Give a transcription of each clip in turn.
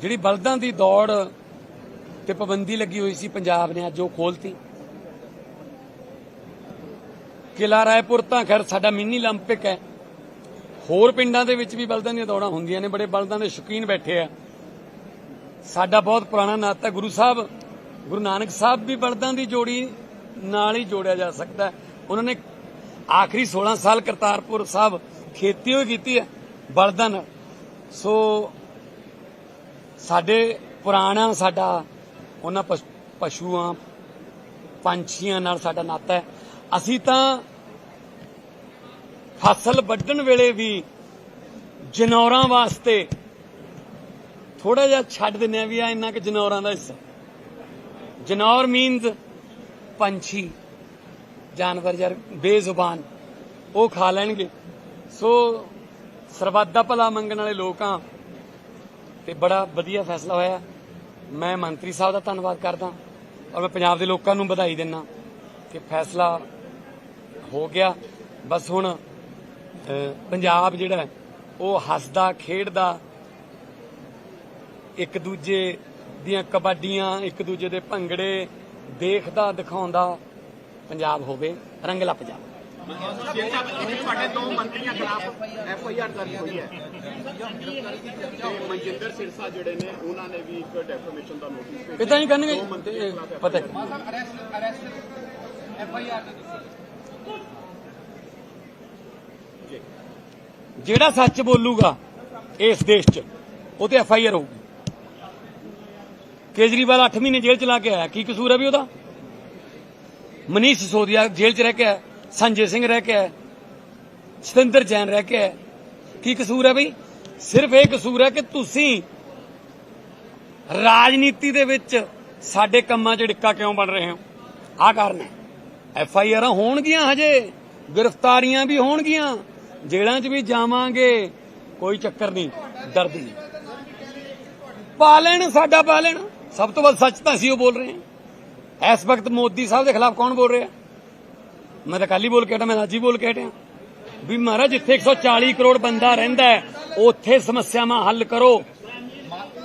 ਜਿਹੜੀ ਬਲਦਾਂ ਦੀ ਦੌੜ ਤੇ ਪਾਬੰਦੀ ਲੱਗੀ ਹੋਈ ਸੀ ਪੰਜਾਬ ਨੇ ਅੱਜ ਉਹ ਖੋਲਤੀ ਕਿਲਾ ਰਾਏਪੁਰ ਤਾਂ ਖੈਰ ਸਾਡਾ ਮਿੰਨੀ 올림픽 ਹੈ ਹੋਰ ਪਿੰਡਾਂ ਦੇ ਵਿੱਚ ਵੀ ਬਲਦਾਂ ਦੀਆਂ ਦੌੜਾਂ ਹੁੰਦੀਆਂ ਨੇ ਬੜੇ ਬਲਦਾਂ ਦੇ ਸ਼ੌਕੀਨ ਬੈਠੇ ਆ ਸਾਡਾ ਬਹੁਤ ਪੁਰਾਣਾ ਨਾਤਾ ਹੈ ਗੁਰੂ ਸਾਹਿਬ ਗੁਰੂ ਨਾਨਕ ਸਾਹਿਬ ਵੀ ਬਲਦਾਂ ਦੀ ਜੋੜੀ ਨਾਲ ਹੀ ਜੋੜਿਆ ਜਾ ਸਕਦਾ ਹੈ ਉਹਨਾਂ ਨੇ ਆਖਰੀ 16 ਸਾਲ ਕਰਤਾਰਪੁਰ ਸਾਹਿਬ ਖੇਤੀ ਹੋਈ ਕੀਤੀ ਹੈ ਬਲਦਾਂ ਨਾਲ ਸੋ ਸਾਡੇ ਪੁਰਾਣਾ ਸਾਡਾ, ਉਹਨਾਂ ਪਸ਼ੂਆਂ, ਪੰਛੀਆਂ ਨਾਲ ਸਾਡਾ ਨਾਤਾ ਹੈ। ਅਸੀਂ ਤਾਂ ਫਸਲ ਵੱਢਣ ਵੇਲੇ ਵੀ ਜਨੌਰਾਂ ਵਾਸਤੇ ਥੋੜਾ ਜਿਹਾ ਛੱਡ ਦਿੰਨੇ ਆ ਵੀ ਆ ਇੰਨਾ ਕਿ ਜਨੌਰਾਂ ਦਾ ਹਿੱਸਾ। ਜਨੌਰ ਮੀਨਸ ਪੰਛੀ, ਜਾਨਵਰ ਯਾਰ ਬੇਜ਼ੁਬਾਨ, ਉਹ ਖਾ ਲੈਣਗੇ। ਸੋ ਸਰਬੱਤ ਦਾ ਭਲਾ ਮੰਗਣ ਵਾਲੇ ਲੋਕ ਆ ਤੇ ਬੜਾ ਵਧੀਆ ਫੈਸਲਾ ਹੋਇਆ। ਮੈਂ ਮੰਤਰੀ ਸਾਹਿਬ ਦਾ ਧੰਨਵਾਦ ਕਰਦਾ ਔਰ ਮੈਂ ਪੰਜਾਬ ਦੇ ਲੋਕਾਂ ਨੂੰ ਵਧਾਈ ਦਿੰਦਾ ਕਿ ਫੈਸਲਾ ਹੋ ਗਿਆ। ਬਸ ਹੁਣ ਪੰਜਾਬ ਜਿਹੜਾ ਉਹ ਹੱਸਦਾ, ਖੇਡਦਾ, ਇੱਕ ਦੂਜੇ ਦੀਆਂ ਕਬੱਡੀਆਂ, ਇੱਕ ਦੂਜੇ ਦੇ ਭੰਗੜੇ ਦੇਖਦਾ, ਦਿਖਾਉਂਦਾ, ਪੰਜਾਬ ਹੋਵੇ ਰੰਗਲਾ ਪੰਜਾਬ ਤੁਹਾਡੇ ਦੋ ਮੰਤਰੀਆਂ ਖਿਲਾਫ ਐਫ ਆਈ ਆਰ ਦਰਜ ਹੋਈ ਹੈ। ਤੇ ਮਨਜਿੰਦਰ ਸਿਰਸਾ ਜਿਹੜੇ ਨੇ ਉਹਨਾਂ ਨੇ ਵੀ ਇੱਕ ਡੈਫਰਮੇਸ਼ਨ ਦਾ ਨੋਟਿਸ ਭੇਜਿਆ। ਇਦਾਂ ਹੀ ਕਰਨਗੇ? ਪਤਾ ਕੀ arrest arrest F I R ਦੇ ਦਿੱਤੀ ਜੀ। ਜਿਹੜਾ ਸੱਚ ਬੋਲੂਗਾ ਇਸ ਦੇਸ਼ 'ਚ ਉਹ ਤੇ ਐਫ ਆਈ ਆਰ ਹੋਊਗੀ। ਕੇਜਰੀਵਾਲ 8 ਮਹੀਨੇ ਜੇਲ੍ਹ ਚ ਲਾ ਕੇ ਆਇਆ। ਕੀ ਕਸੂਰ ਹੈ ਵੀ ਉਹਦਾ? ਮਨੀਸ਼ ਸਿਸੋਦੀਆ ਜੇਲ੍ਹ ਚ ਰਹਿ ਕੇ ਆਇਆ। ਸੰਜੇ ਸਿੰਘ ਰਹਿ ਕੇ ਆਇਆ, ਸਤਿੰਦਰ ਜੈਨ ਰਹਿ ਕੇ ਹੈ ਕੀ ਕਸੂਰ ਹੈ ਬਈ? ਸਿਰਫ ਇਹ ਕਸੂਰ ਹੈ ਕਿ ਤੁਸੀਂ ਰਾਜਨੀਤੀ ਦੇ ਵਿੱਚ ਸਾਡੇ ਕੰਮਾਂ 'ਚ ਡਿੱਕਾ ਕਿਉਂ ਬਣ ਰਹੇ ਹੋ? ਆਹ ਕਾਰਨ ਹੈ। ਐਫ ਆਈ ਆਰਾਂ ਹੋਣਗੀਆਂ ਹਜੇ, ਗ੍ਰਿਫਤਾਰੀਆਂ ਵੀ ਹੋਣਗੀਆਂ। ਜੇਲ੍ਹਾਂ 'ਚ ਵੀ ਜਾਵਾਂਗੇ, ਕੋਈ ਚੱਕਰ ਨਹੀਂ, ਦਰਦ ਨਹੀਂ। ਪਾ ਲੈਣ ਸਾਡਾ, ਪਾ ਲੈਣ। ਸਭ ਤੋਂ ਵੱਧ ਸੱਚ ਤਾਂ ਅਸੀਂ ਉਹ ਬੋਲ ਰਹੇ ਹਾਂ। ਇਸ ਵਕਤ ਮੋਦੀ ਸਾਹਿਬ ਦੇ ਖਿਲਾਫ ਕੌਣ ਬੋਲ ਰਿਹਾ? ਮੈਂ ਤਾਂ ਕੱਲ ਹੀ ਬੋਲ ਕੇ ਹਟਿਆ ਮੈਂ ਅੱਜ ਹੀ ਬੋਲ ਕੇ ਹਟਿਆ। ਵੀ ਮਹਾਰਾਜ ਜਿੱਥੇ 140 ਕਰੋੜ ਬੰਦਾ ਰਹਿੰਦਾ ਹੈ ਉੱਥੇ ਸਮੱਸਿਆਵਾਂ ਹੱਲ ਕਰੋ।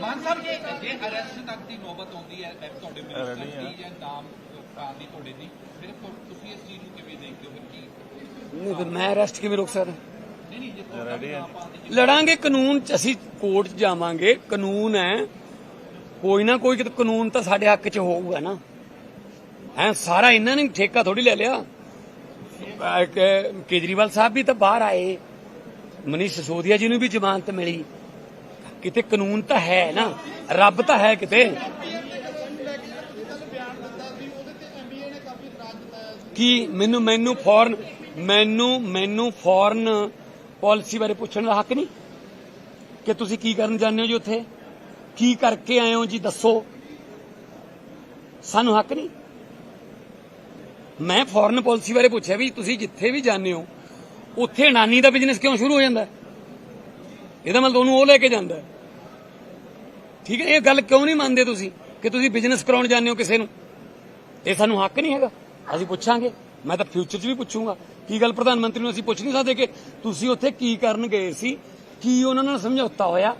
ਮਾਨ ਸਾਹਿਬ ਜੇ ਜੇ ਅਰੈਸਟ ਤੱਕ ਦੀ ਨੌਬਤ ਆਉਂਦੀ ਹੈ ਇਹ ਤੁਹਾਡੇ ਮਿਨਿਸਟਰ ਦੀ ਜਾਂ ਨਾਮ ਦੀ ਤੁਹਾਡੇ ਦੀ ਫਿਰ ਤੁਸੀਂ ਇਸ ਚੀਜ਼ ਨੂੰ ਕਿਵੇਂ ਦੇਖਦੇ ਹੋ? ਕੀ? ਨਹੀਂ ਫਿਰ ਮੈਂ ਅਰੈਸਟ ਕਿਵੇਂ ਰੋਕ ਸਕਦਾ? ਲੜਾਂਗੇ ਕਾਨੂੰਨ ਚ ਅਸੀਂ ਕੋਰਟ 'ਚ ਜਾਵਾਂਗੇ ਕਾਨੂੰਨ ਹੈ। ਕੋਈ ਨਾ ਕੋਈ ਕਿਤੇ ਕਾਨੂੰਨ ਤਾਂ ਸਾਡੇ ਹੱਕ 'ਚ ਹੋਊਗਾ ਨਾ। ਐ ਸਾਰਾ ਇਹਨਾਂ ਨੇ ਠੇਕਾ ਥੋੜੀ ਲੈ ਲਿਆ। ਕੇਜਰੀਵਾਲ ਸਾਹਿਬ ਵੀ ਤਾਂ ਬਾਹਰ ਆਏ। ਮਨੀਸ਼ ਸਿਸੋਦੀਆ ਜੀ ਨੂੰ ਵੀ ਜ਼ਮਾਨਤ ਮਿਲੀ। ਕਿਤੇ ਕਾਨੂੰਨ ਤਾਂ ਹੈ ਨਾ? ਰੱਬ ਤਾਂ ਹੈ ਕਿਤੇ। ਕੀ ਮੈਨੂੰ ਮੈਨੂੰ ਫੌਰਨ, ਮੈਨੂੰ ਮੈਨੂੰ ਫੌਰਨ ਪਾਲਿਸੀ ਬਾਰੇ ਪੁੱਛਣ ਦਾ ਹੱਕ ਨਹੀਂ? ਕਿ ਤੁਸੀਂ ਕੀ ਕਰਨ ਜਾਂਦੇ ਹੋ ਜੀ ਉੱਥੇ? ਕੀ ਕਰਕੇ ਆਏ ਹੋ ਜੀ? ਦੱਸੋ। ਸਾਨੂੰ ਹੱਕ ਨਹੀਂ? ਮੈਂ ਫੋਰਨ ਪਾਲਿਸੀ ਬਾਰੇ ਪੁੱਛਿਆ ਵੀ ਤੁਸੀਂ ਜਿੱਥੇ ਵੀ ਜਾਂਦੇ ਹੋ, ਉੱਥੇ ਅਡਾਨੀ ਦਾ ਬਿਜ਼ਨਸ ਕਿਉਂ ਸ਼ੁਰੂ ਹੋ ਜਾਂਦਾ? ਇਹਦਾ ਮਤਲਬ ਉਹਨੂੰ ਉਹ ਲੈ ਕੇ ਜਾਂਦਾ। ਠੀਕ ਹੈ, ਇਹ ਗੱਲ ਕਿਉਂ ਨਹੀਂ ਮੰਨਦੇ ਤੁਸੀਂ ਕਿ ਤੁਸੀਂ ਬਿਜ਼ਨਸ ਕਰਾਉਣ ਜਾਂਦੇ ਹੋ ਕਿਸੇ ਨੂੰ? ਇਹ ਸਾਨੂੰ ਹੱਕ ਨਹੀਂ ਹੈਗਾ। ਅਸੀਂ ਪੁੱਛਾਂਗੇ। ਮੈਂ ਤਾਂ ਫਿਊਚਰ 'ਚ ਵੀ ਪੁੱਛੂੰਗਾ। ਕੀ ਗੱਲ ਪ੍ਰਧਾਨ ਮੰਤਰੀ ਨੂੰ ਅਸੀਂ ਪੁੱਛ ਨਹੀਂ ਸਕਦੇ ਕਿ ਤੁਸੀਂ ਉੱਥੇ ਕੀ ਕਰਨ ਗਏ ਸੀ? ਕੀ ਉਹਨਾਂ ਨਾਲ ਸਮਝੌਤਾ ਹੋਇਆ?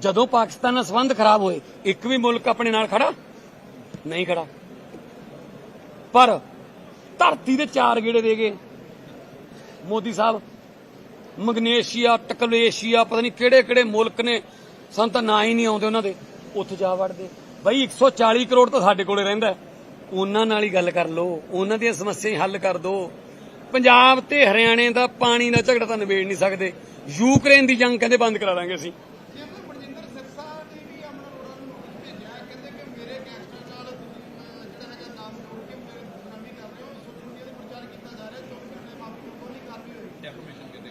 ਜਦੋਂ ਪਾਕਿਸਤਾਨ ਨਾਲ ਸੰਬੰਧ ਖਰਾਬ ਹੋਏ, ਇੱਕ ਵੀ ਮੁਲਕ ਆਪਣੇ ਨਾਲ ਖੜਾ? ਨਹੀਂ ਖੜਾ। ਪਰ ਧਰਤੀ ਦੇ ਚਾਰ ਗੇੜੇ ਦੇ ਗਏ। ਮੋਦੀ ਸਾਹਿਬ, ਮਗਨੇਸ਼ੀਆ, ਟਕਲੇਸ਼ੀਆ, ਪਤਾ ਨਹੀਂ ਕਿਹੜੇ ਕਿਹੜੇ ਮੁਲਕ ਨੇ ਸਾਨੂੰ ਤਾਂ ਨਾਂ ਹੀ ਨਹੀਂ ਆਉਂਦੇ ਉਹਨਾਂ ਦੇ, ਉੱਥੇ ਜਾ ਵੜਦੇ। ਬਈ 140 ਕਰੋੜ ਤਾਂ ਸਾਡੇ ਕੋਲੇ ਰਹਿੰਦਾ ਉਹਨਾਂ ਨਾਲ ਹੀ ਗੱਲ ਕਰ ਲਓ, ਉਹਨਾਂ ਦੀਆਂ ਸਮੱਸਿਆਵਾਂ ਹੱਲ ਕਰ ਦਿਓ ਪੰਜਾਬ ਤੇ ਹਰਿਆਣੇ ਦਾ ਪਾਣੀ ਦਾ ਝਗੜਾ ਤਾਂ ਨਿਬੇੜ ਨਹੀਂ ਸਕਦੇ। ਯੂਕਰੇਨ ਦੀ ਜੰਗ ਕਹਿੰਦੇ ਬੰਦ ਕਰਾ ਦਾਂਗੇ ਅਸੀਂ ਜੇ ਕੋਈ ਬਰਜਿੰਦਰ ਸਿਰਸਾ ਨੇ ਵੀ ਅਮਨ ਅਰੋੜਾ ਨੂੰ ਨੋਟਿਸ ਭੇਜਿਆ ਕਹਿੰਦੇ ਕਿ ਮੇਰੇ ਗੈਂਗਸਟਰ ਨਾਲ ਤੁਸੀਂ ਅਹ, ਜਿਹੜਾ ਹੈਗਾ ਨਾਮ ਜੋੜ ਕੇ ਮੇਰੇ ਬਦਨਾਮੀ ਕਰ ਰਹੇ ਹੋ ਸੋਸ਼ਲ ਮੀਡੀਆ ਤੇ ਪ੍ਰਚਾਰ ਕੀਤਾ ਜਾ ਰਿਹਾ 24 ਘੰਟੇ ਮਾਪੇ ਕੋਈ ਨਹੀਂ ਕਾਰਵਾਈ ਹੋਈ ਡੈਫਰਮੇਸ਼ਨ ਕਿਤੇ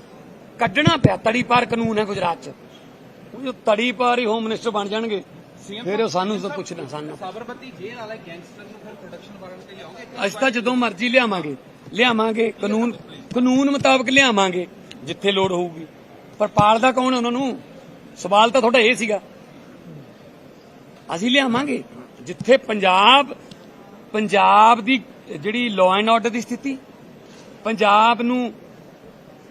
ਕੱਢਣਾ ਪਿਆ ਤੜੀ ਪਾਰ ਕਾਨੂੰਨ ਹੈ ਗੁਜਰਾਤ 'ਚ। ਉਹ ਤੜੀ ਪਾਰ ਹੀ ਹੋਮ ਮਿਨਿਸਟਰ ਬਣ ਜਾਣਗੇ ਫਿਰ ਉਹ ਸਾਨੂੰ ਤਾਂ ਪੁੱਛਣਾ ਸਾਨੂੰ। ਸਾਬਰਮਤੀ ਜੇਲ੍ਹ ਵਾਲੇ ਗੈਂਗਸਟਰ ਨੂੰ ਫਿਰ ਪ੍ਰੋਡਕਸ਼ਨ ਵਾਰੰਟ ਤੇ ਲਿਆਓਗੇ? ਅਸੀਂ ਤਾਂ ਜਦੋਂ ਮਰਜ਼ੀ ਲਿਆਵਾਂਗੇ ਲਿਆਵਾਂਗੇ ਕਾਨੂੰਨ ਕਾਨੂੰਨ ਮੁਤਾਬਕ ਲਿਆਵਾਂਗੇ ਜਿੱਥੇ ਲੋੜ ਹੋਊਗੀ। ਪਰ ਪਾਲਦਾ ਕੌਣ ਉਹਨਾਂ ਨੂੰ? ਸਵਾਲ ਤਾਂ ਤੁਹਾਡਾ ਇਹ ਸੀਗਾ। ਅਸੀਂ ਲਿਆਵਾਂਗੇ ਜਿੱਥੇ ਪੰਜਾਬ ਪੰਜਾਬ ਦੀ ਜਿਹੜੀ ਲਾਅ ਐਂਡ ਆਰਡਰ ਦੀ ਸਥਿਤੀ ਪੰਜਾਬ ਨੂੰ